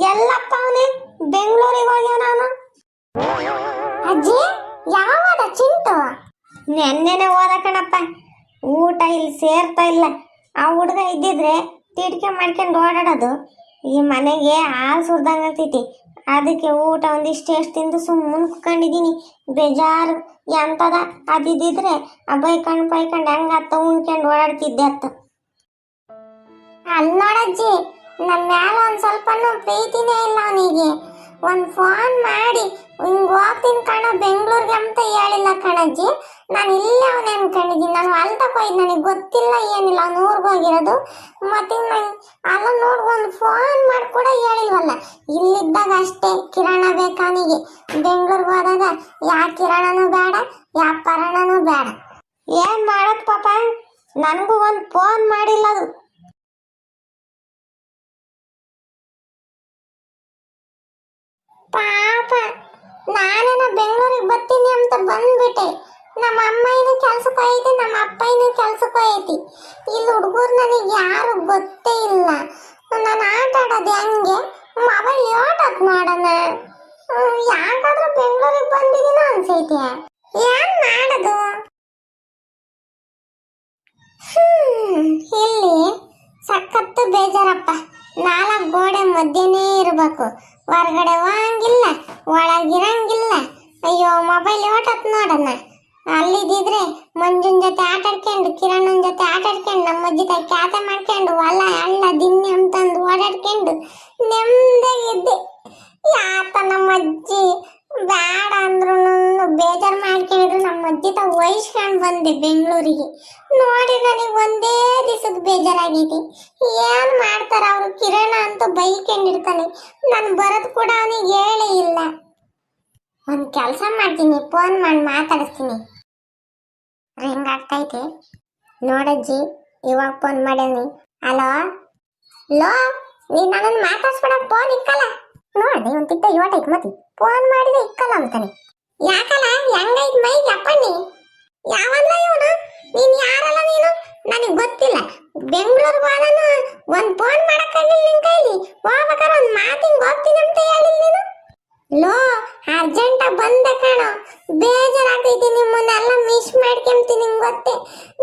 ಎಲ್ಲಪ್ಪ ಅವನೇ? ಬೆಂಗಳೂರಿಗೆ ಹೋಗ್ಯಾನ ನಾನು? ಅಜ್ಜಿ, ಯಾವಾಗ ಚಿಂಟು? ನೆನ್ನೆನೆ ಹೋದ ಕಣಪ್ಪ. ಊಟ ಇಲ್ಲಿ ಸೇರ್ತಾ ಇಲ್ಲ. ಆ ಹುಡುಗ ಇದ್ದಿದ್ರೆ ತಿಡ್ಕೆ ಮಾಡ್ಕೊಂಡು ಓಡಾಡೋದು. ಈ ಮನೆಗೆ ಹಾಲು ಸುರ್ದಂಗೆ ಅದಕ್ಕೆ ಊಟ ಒಂದಿಷ್ಟು ಎಷ್ಟು ತಿಂದು ಸುಮ್ಮನೆ ಕುತ್ಕೊಂಡಿದ್ದೀನಿ. ಬೇಜಾರು ಎಂತದ? ಅದಿದ್ದಿದ್ರೆ ಆ ಬೈಕಂಡು ಬೈಕಂಡು ಹೆಂಗ ಅತ್ತ ಉಣ್ಕೊಂಡು ಓಡಾಡ್ತಿದ್ದೆ ಅತ್ತ. ಅಲ್ಲಿ ನೋಡಜ್ಜಿ ನನ್ನ ಮ್ಯಾಲ ಒಂದು ಸ್ವಲ್ಪನೂ ಪ್ರೀತಿನೇ ಇಲ್ಲ ಅವನಿಗೆ. ಒಂದು ಫೋನ್ ಮಾಡಿ, ಹಿಂಗೆ ಹೋಗ್ತೀನಿ ಕಣ, ಬೆಂಗಳೂರಿಗೆ ಅಂತ ಹೇಳಿಲ್ಲ ಕಣಜ್ಜಿ. ನಾನು ಇಲ್ಲೇ ಅವನೇ ಅನ್ಕೊಂಡಿದ್ದೀನಿ. ನಾನು ಅಲ್ತಕ್ ಹೋಯ್ತು ನನಗೆ ಗೊತ್ತಿಲ್ಲ ಏನಿಲ್ಲ. ಅವ್ನು ಊರಿಗೆ ಹೋಗಿರೋದು. ಮತ್ತೆ ನಾನು ಅಲ್ಲ ನೋಡಿ ಒಂದು ಫೋನ್ ಮಾಡಿ ಕೂಡ ಹೇಳಿಲ್ವಲ್ಲ. ಇಲ್ಲಿದ್ದಾಗ ಅಷ್ಟೇ ಕಿರಣ ಬೇಕಾನಿಗೆ ಬೆಂಗಳೂರಿಗೆ ಹೋದಾಗ, ಯಾ ಕಿರಣನೂ ಬೇಡ, ಯಾ ಪರಣನೂ ಬೇಡ. ಏನು ಮಾಡೋದು ಪಾಪ? ನನಗೂ ಒಂದು ಫೋನ್ ಮಾಡಿಲ್ಲ. ಅದು ಪಾಪ. ನಾನೇನ ಬೆಂಗಳೂರಿಗೆ ಬರ್ತೀನಿ ಅಂತ ಬಂದ್ಬಿಟ್ಟೆ. ನಮ್ಮ ಅಮ್ಮ ಏನು ಕೆಲ್ಸಕ್ಕೆ ಹೋಯ್ತಿ, ನಮ್ಮ ಅಪ್ಪ ಏನು ಕೆಲ್ಸಕ್ಕೆ ಹೋಯ್ತಿ. ಇಲ್ಲಿ ಹುಡುಗರು ನನಗೆ ಯಾರು ಗೊತ್ತೇ ಇಲ್ಲ. ನಾನು ಆಟ ಆಡೋದು ಹೆಂಗೆ? ಮೊಬೈಲ್ ಯೋಟಕ್ ಮಾಡೋಣ ಯಾಕಾದ್ರೂ ಬೆಂಗಳೂರಿಗೆ ಬಂದಿದ್ದೀನೋ ಅನ್ಸೈತೆ. ಏನ್ ಮಾಡೋದು? ಗೋಡೆ ಮಧ್ಯನೇ ಇರಬೇಕು. ಹೊರಗಡೆ ಹೋಗಂಗಿಲ್ಲ, ಒಳಗಿರಂಗಿಲ್ಲ. ಅಯ್ಯೋ ಮೊಬೈಲ್ ಹೊಟ್ಟತ್ ನೋಡಣ್ಣ. ಅಲ್ಲಿದ್ದಿದ್ರೆ ಮಂಜುನ್ ಜೊತೆ ಆಟಾಡ್ಕೊಂಡು ಕಿರಣ್ ಕಿರಣನ್ ಜೊತೆ ಆಟಾಡ್ಕೊಂಡು, ನಮ್ಮ ಅಜ್ಜಿ ತಾಯಿ ಕ್ಯಾತೆ ಮಾಡ್ಕೊಂಡು, ಹೊಲ, ಹಳ್ಳ ದಿನ್ನೆ ಅಂತಂದು ಓಡಾಡ್ಕೊಂಡು ನೆಮ್ಮದಾಗಿದ್ದೆ ಯಾತ ನಮ್ಮ ಅಜ್ಜಿ. ಬೇಡ ಅಂದ್ರು ಬೇಜಾರು ಮಾಡ್ಕೊಂಡ್ರು ನಮ್ಮ ಅಜ್ಜಿ ತ ವಹಿಸ್ಕೊಂಡು ಬಂದೆ ಬೆಂಗಳೂರಿಗೆ. ನೋಡಿ ನನಗೆ ಒಂದೇ ದಿವಸದ ಬೇಜಾರಾಗೈತಿ. ಏನು ಮಾಡ್ತೀನಿ ಅಂತ ಬೈಕೊಂಡಿರ್ತಾನೆ ನಾನು ಬರೋದು ಕೂಡ ಅವನಿಗೆ ಹೇಳೇ ಇಲ್ಲ. ಒಂದು ಕೆಲಸ ಮಾಡ್ತೀನಿ, ಫೋನ್ ಮಾಡಿ, ಮಾತಾಡಿಸ್ತೀನಿ. ರಿಂಗ್ ಆಗ್ತೈತೆ. ನೋಡಜ್ಜಿ ಇವಾಗ ಫೋನ್ ಮಾಡ್ಯಾನಿ ಹಲೋ ಲೋ ನೀನು ನನ್ನನ್ನು ಮಾತಾಡ್ಸ್ಬೇಡ, ಫೋನ್ ಇಕ್ಕಲ್ಲ. ನೋಡಿ ಒಂದು ತಿಕ್ಕ ಇವತ್ತೈತೆ ಮತ್ತೆ ಫೋನ್ ಮಾಡಿದ್ರೆ ಇಕ್ಕಲ್ಲ ಅಂತಾನೆ. ಯಾಕಲ್ಲ ಹೆಂಗೈತ್ ಮೈ ಅಪ್ಪಣ್ಣಿ? ಯಾವಲ್ಲ ಇವನು? ನೀನು ಯಾರಲ್ಲ ನೀನು? ನನಗೆ ಗೊತ್ತಿಲ್ಲ. ಬೆಂಗಳೂರಿಗೆ ಹೋದನು ಒಂದ್ ಫೋನ್ ಮಾಡಕ್ಕಾಗಿಲ್ಲ ನಿನ್ ಕೈಲಿ. ಹೋಗ್ಬೇಕಾದ್ರೆ ಒಂದ್ ಮಾತಿಂಗ್ ಹೋಗ್ತೀನಿ ಅಂತ ನೀನು. ಲೋ ಅರ್ಜೆಂಟ್ ಬಂದೆ ಕಣೋ. ಬೇಜಾರಾಗ್ತೈತಿ ನಿಮ್ಮನ್ನೆಲ್ಲ ಮಿಸ್ ಮಾಡ್ಕೊಂತೀನಿ ಗೊತ್ತೆ.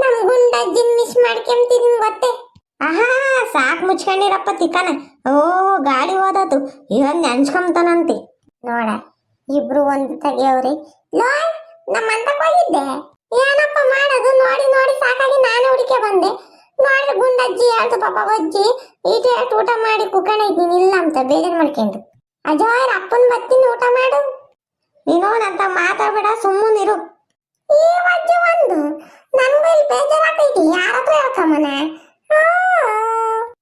ನಮ್ ಗುಂಡಜ್ಜಿನ್ ಮಿಸ್ ಮಾಡ್ಕೊಂತೀನಿ ಗೊತ್ತೇ. ಆಹಾ, ಸಾಕ್ ಮುಚ್ಕೊಂಡಿರಪ್ಪ ತಿಕ್ಕನ. ಓ ಗಾಡಿ ಓದತು ಇವಾಗ ನೆನ್ಸ್ಕೊಂತಾನಂತೆ. ನೋಡ, ಇಬ್ರು ಒಂದು ತೆಗಿಯವ್ರಿ. ಲೋ ನಮ್ಮ ಅಂತ ಹೋಗಿದ್ದೆ. ಏನಪ್ಪ ಮಾಡೋದು ನೋಡಿ ನೋಡಿ ಸಾಕಾಗಿ ನಾನು ಹುಡುಕೆ ಬಂದೆ ನೋಡಿ ಹೇಳ್ತು ಪಾಪ ಬಜ್ಜಿ ಈಟ ಊಟ ಮಾಡಿ ಕುಕ್ಕಣೈತೀನಿ ಇಲ್ಲ ಅಂತ ಬೇಜಾರು ಮಾಡ್ಕೊಂಡು. ಅಜಾಯ್, ಅಪ್ಪನ್ ಬತ್ತಿನ ಊಟ ಮಾಡು. ನೀನು ಅಂತ ಮಾತಾಡ್ಬೇಡ ಸುಮ್ಮನಿರು ಈ ಅಜ್ಜಿ ಒಂದು. ನನ್ಗೂ ಇಲ್ಲಿ ಬೇಜಾರಾಗ್ತೈತಿ. ಯಾರ ಹತ್ರ ಹೇಳ್ಕಮ್ಮನ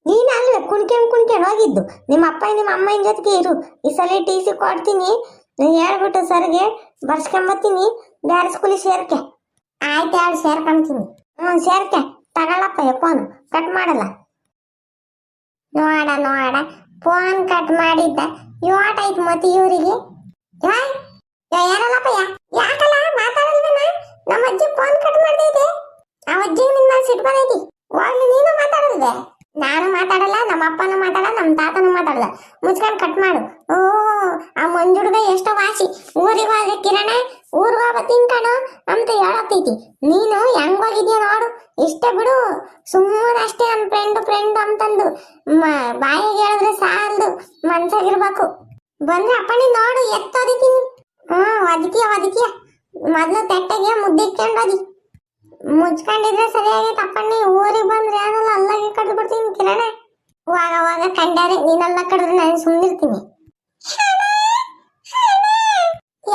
ನೀನ್ ಅಲ್ವೇ ಕುಣ್ಕೆಂಡ್ ಕುಣ್ಕೆಂಡ್ ಹೋಗಿದ್ದು. ನಿಮ್ಮ ಅಪ್ಪ ನಿಮ್ಮ ಅಮ್ಮನ ಜೊತೆಗೆ ಇರು. ಈ ಸಲ ಟಿ ಸಿ ಕೊಡ್ತೀನಿ. ಹೇಳ್ಬಿಟ್ಟು ಸರ್ಗೆ ಬರ್ಸ್ಕೊಂಬತ್ತೀನಿ. ಬೇರೆ ಸ್ಕೂಲಿಗೆ ಸೇರ್ಕೆ. ಆಯ್ತು ಹೇಳಿ ಸೇರ್ಕೊಂತೀನಿ. ಹ್ಞೂ ಸೇರ್ಕೆ. ತಗೊಳಪ್ಪ ಫೋನ್ ಕಟ್ ಮಾಡಲ್ಲ. ನೋಡ ನೋಡ. ಫೋನ್ ಕಟ್ ಮಾಡಿದ್ದ. ಐತ್ ಮತ್ತೆ ಇವರಿಗೆ? ಏನಲ್ಲಪ್ಪ ಯಾಕಲ್ಲ? ಮಾತಾಡಲ್ವೇನ ನಮ್ಮ ಅಜ್ಜಿ ಫೋನ್ ಕಟ್ ಮಾಡ್ದೈತೆ ಆ ಅಜ್ಜಿ ನಿನ್ನ ಸಿಟ್ ಬಂದೈತಿ. ಹೋಗ್ಲಿ ನೀನು ಮಾತಾಡಲ್ವೇ ನಾನು ಮಾತಾಡಲ್ಲ, ನಮ್ಮ ಅಪ್ಪನೂ ಮಾತಾಡಲ್ಲ, ನಮ್ಮ ತಾತನೂ ಮಾತಾಡಲ್ಲ. ಮುಚ್ಕೊಂಡು ಕಟ್ ಮಾಡು. ಓ, ಆ ಮಂಜುಡ್ಗ ಎಷ್ಟೋ ವಾಸಿ. ಊರಿಗೆ ಹೋದ್ರೆ ಕಿರಣ ಊರಿಗೆ ಹೋಗ ತಿನ್ಕಣು ಅಂತ ಹೇಳತ್ತೈತಿ. ನೀನು ಹೆಂಗ್ ಹೋಗಿದ್ಯಾ ನೋಡು. ಇಷ್ಟ ಬಿಡು. ಸುಮ್ಮನೆ ಅಷ್ಟೇ ನನ್ನ ಫ್ರೆಂಡ್ ಫ್ರೆಂಡ್ ಅಂತಂದು. ಬಾಯಿಗೆ ಹೇಳಿದ್ರೆ ಸಾಲದು. ಮನ್ಸಾಗಿರ್ಬೇಕು. ಬಂದ್ರೆ ಅಪ್ಪಣಿ ನೋಡು ಎತ್ತೋದಿತೀನಿ ಹ್ಮ್ ಒದಕಿಯ ಒದಕಿಯ ಮೊದ್ಲು ತಟ್ಟೆಗೆ ಮುದ್ದೆ ಇಟ್ಕೊಂಡು ಓದಿ ಮುಚ್ಕೊಂಡಿದ್ರೆ ಸರಿಯಾಗಿ ತಪ್ಪಣ್ಣಿ ಊರಿಗೆ ಬಂದ್ರೆ ಏನಲ್ಲ ಅಲ್ಲಾಗಿ ಕಡ್ದು ಬಿಡ್ತೀನಿ ಕಿರಣ. ಅವಾಗ ಅವಾಗ ಕಂಡಾರೆ ನೀನಲ್ಲ ಕಡಿದ್ರೆ ನಾನು ಸುಮ್ಮನಿರ್ತೀನಿ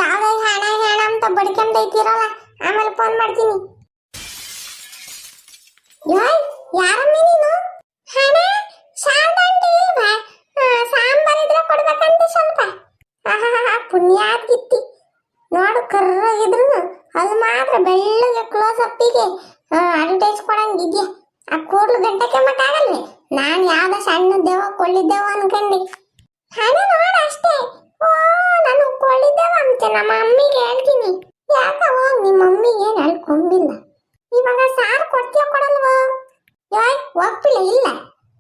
ಯಾವ್ದೇ ಹಣ ಹಣ ಐತಿರಲ್ಲ ಆಮೇಲೆ ಫೋನ್ ಮಾಡ್ತೀನಿ. ಯಾಯ್ ಯಾರಮ್ಮಿ ನೀನು? ಹಣ ಶಾರದಾಂಟಿ ಇಲ್ವಾ? ಆ, ಸಾಂಬಾರ್ ಇದ್ರೆ ಕೊಡ್ಬೇಕಂತ ಸ್ವಲ್ಪ. ಆಹಾಹಾ, ಪುಣ್ಯಾತ್ಗಿತ್ತಿ ನೋಡು ಕರ್ರಾಗಿದ್ರು ಅದು ಮಾತ್ರ ಬೆಳ್ಳಗೆ ಕ್ಲೋಸ್ ಅಪ್ಪಿಗೆ ಅಡ್ವರ್ಟೈಸ್ ಕೊಡಂಗಿದ್ಯಾ ಆ ಕೂಡ್ಲು ಗಂಟೆ ಕೆಮ್ಮಕ್ಕಾಗಲ್ವೇ ನಾನು ಯಾವ್ದೋ ಸಣ್ಣ ದೇವ ಕೊಳ್ಳಿದ್ದೇವ ಅನ್ಕಂಡಿ. ಹಣ ನೋಡ ಅಷ್ಟೇ ಓ ನಾನು ಕೊಳ್ಳಿದ್ದೇವ ಅಂತ ನಮ್ಮ ಅಮ್ಮಿಗೆ ಹೇಳ್ತೀನಿ. ಯಾಕವ ನಿಮ್ಮ ಅಮ್ಮಿಗೆ ನಾನು ಕೊಂಬಿಲ್ಲ. ಇವಾಗ ಸಾರ್ ಕೊಡ್ತೀಯ ಕೊಡಲ್ವೋ? ಯಾಯ್ ಒಪ್ಪಿಲ್ಲ, ಇಲ್ಲ.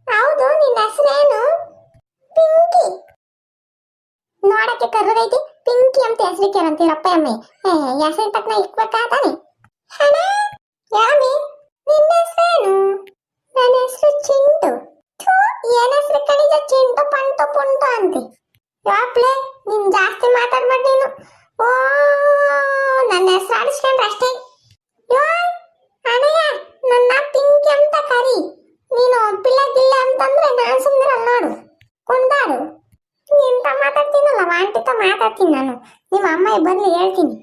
ಹೌದು ನಿನ್ನ ಹೆಸರೇನು? ಪಿಂಕಿ. ನೋಡಕ್ಕೆ ಕರ್ರಗೈತಿ ಪಿಂಕಿ ಅಂತ ಹೆಸರಿಕೆ ಅಂತೀರಪ್ಪ ಅಮ್ಮಿ. ಹೆಸರು ತಕ್ಕನ ಇಕ್ಬೇಕಾ ತಾನೆ ಹಣ? ಯಾಮಿ? ನಿನ್ನ ಹೆಸರೇನು? ನನ್ನ ಹೆಸರು ಚಿಂಟು. ಏನ್ ಹೆಸರು ಕಣಿಜ ಚಿಂಟು, ಪಂಟು, ಪುಂಟು ಅಂತಿ ಯಾಪ್ಲೆ, ನೀನ್ ಜಾಸ್ತಿ ಮಾತಾಡ್ಬೇಡ ನೀನು. ಓ ನನ್ನ ಹೆಸರು ಆಡಿಸ್ಕೊಂಡ್ರೆ ಅಷ್ಟೇ ಯೋಯ್ ಅಣ್ಣಯ್ಯ ನನ್ನ ಪಿಂಕಿ ಅಂತ ಕರಿ ನೀನು ಪಿಲ್ಲಗಿಲ್ಲ ಅಂತಂದ್ರೆ ನಾನು ಸುಮ್ಮನೆ ನೋಡು ಕುಂದಾಡು ನಿಂತ ಮಾತಾಡ್ತೀನಲ್ಲ ಆಂಟಿತ ಮಾತಾಡ್ತೀನಿ ನಾನು ನಿಮ್ಮ ಅಮ್ಮ ಬರ್ಲಿ ಹೇಳ್ತೀನಿ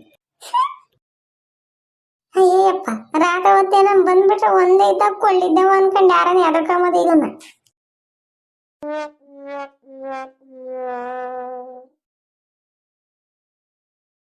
ಅಯ್ಯಪ್ಪ ರಾತ್ರಿ ಹೊತ್ತೇನ ಬಂದ್ಬಿಟ್ರೆ ಒಂದೇ ಇದ್ದಾಗ ಕೊಳ್ಳಿದ್ದೇವ ಅನ್ಕೊಂಡು ಯಾರನ್ನ ಎದರ್ಕೊಂಬದ ಇದನ್ನ